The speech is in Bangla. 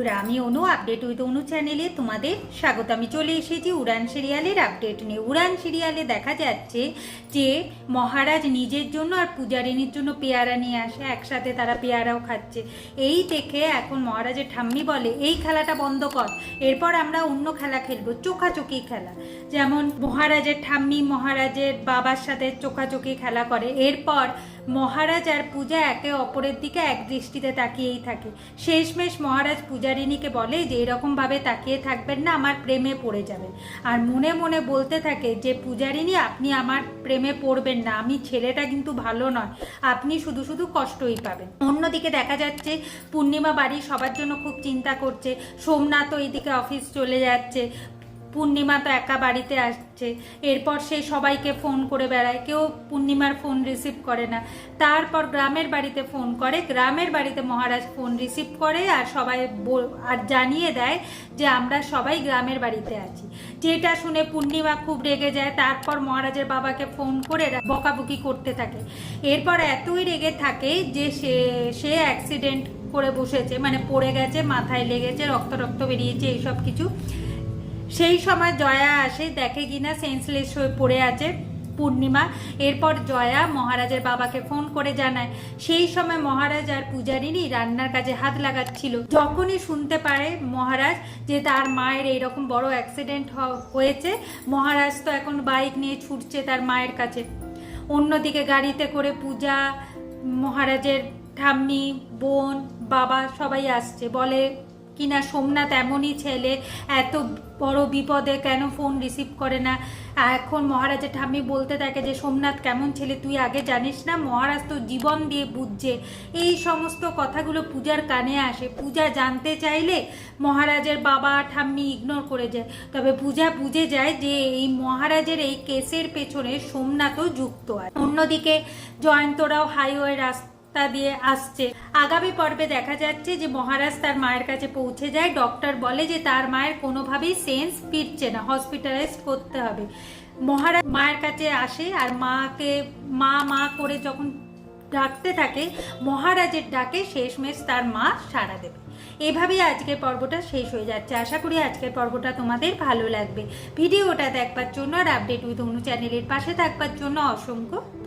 বন্ধুরা, আমি অনু আপডেট উইথ অনু চ্যানেলে তোমাদের স্বাগত। আমি চলে এসেছি উড়ান সিরিয়ালের আপডেট নিয়ে। উড়ান সিরিয়ালে দেখা যাচ্ছে যে মহারাজ নিজের জন্য আর পূজারিনীর জন্য পেয়ারা নিয়ে আসে। একসাথে তারা পেয়ারাও খাচ্ছে। এই দেখে এখন মহারাজের ঠাম্মি বলে, এই খেলাটা বন্ধ কর। এরপর আমরা অন্য খেলা খেলব, চোখাচোখি খেলা। যেমন মহারাজের ঠাম্মি মহারাজের বাবার সাথে চোখাচোখি খেলা করে। এরপর মহারাজ আর পূজা একে অপরের দিকে এক দৃষ্টিতে তাকিয়েই থাকে। শেষমেশ মহারাজ পূজারিনীকে বলে যে, এরকমভাবে তাকিয়ে থাকবেন না, আমার প্রেমে পড়ে যাবেন। আর মনে মনে বলতে থাকে যে পূজারিনী আপনি আমার প্রেমে পড়বেন না। আমি ছেলেটা কিন্তু ভালো নয়। আপনি শুধু শুধু কষ্টই পাবেন। অন্যদিকে দেখা যাচ্ছে, পূর্ণিমা বাড়ি সবার জন্য খুব চিন্তা করছে। সোমনাথও এইদিকে অফিস চলে যাচ্ছে। পূর্ণিমা তো একা বাড়িতে আসছে। এরপর সে সবাইকে ফোন করে বেড়ায়। কেউ পূর্ণিমার ফোন রিসিভ করে না। তারপর গ্রামের বাড়িতে ফোন করে। গ্রামের বাড়িতে মহারাজ ফোন রিসিভ করে আর সবাই আর জানিয়ে দেয় যে আমরা সবাই গ্রামের বাড়িতে আছি। যেটা শুনে পূর্ণিমা খুব রেগে যায়। তারপর মহারাজের বাবাকে ফোন করে বকাবকি করতে থাকে। এরপর এতই রেগে থাকে যে সে সে অ্যাক্সিডেন্ট করে বসেছে। মানে পড়ে গেছে, মাথায় লেগেছে রক্ত রক্ত বেরিয়েছে, এইসব কিছু। সেই সময় জয়া আসে, দেখে কিনা সেন্সলেস হয়ে পড়ে আছে পূর্ণিমা। এরপর জয়া মহারাজের বাবাকে ফোন করে জানায়। সেই সময় মহারাজ আর পূজারিনী রান্নার কাজে হাত লাগাচ্ছিল। যখনই শুনতে পারে মহারাজ যে তার মায়ের এইরকম বড় অ্যাক্সিডেন্ট হয়েছে, মহারাজ তো এখন বাইক নিয়ে ছুটছে তার মায়ের কাছে। অন্যদিকে গাড়িতে করে পূজা, মহারাজের ঠাম্মি, বোন, বাবা সবাই আসছে। বলে কিনা, সোমনাথ এমনই ছেলে, এত বড় বিপদে কেন ফোন রিসিভ করে না? এখন মহারাজের ঠাম্মি বলতে থাকে যে, সোমনাথ কেমন ছেলে, তুই আগে জানিস না? মহারাজ তো জীবন দিয়ে বুঝছে। এই সমস্ত কথাগুলো পূজার কানে আসে। পূজা জানতে চাইলে মহারাজের বাবা, ঠাম্মি ইগনোর করে যায়। তবে পূজা বুঝে যায় যে, এই মহারাজের এই কেসের পেছনে সোমনাথও যুক্ত আছে। অন্যদিকে জয়ন্তরাও হাইওয়ে রাস্তা রাস্তা দিয়ে আসছে। আগামী পর্বে দেখা যাচ্ছে যে মহারাজ তার মায়ের কাছে পৌঁছে যায়। ডক্টর বলে যে তার মায়ের কোনোভাবেই সেন্স ফিরছে না। হসপিটালাইজ করতে হবে। মহারাজ মায়ের কাছে আসে আর মাকে, মা মা করে যখন ডাকতে থাকে, মহারাজের ডাকে শেষমেশ তার মা সাড়া দেবে। এভাবেই আজকের পর্বটা শেষ হয়ে যাচ্ছে। আশা করি আজকের পর্বটা তোমাদের ভালো লাগবে। ভিডিওটা দেখবার জন্য আর আপডেট উইথ অনু চ্যানেলের পাশে থাকবার জন্য অসংখ্য ধন্যবাদ।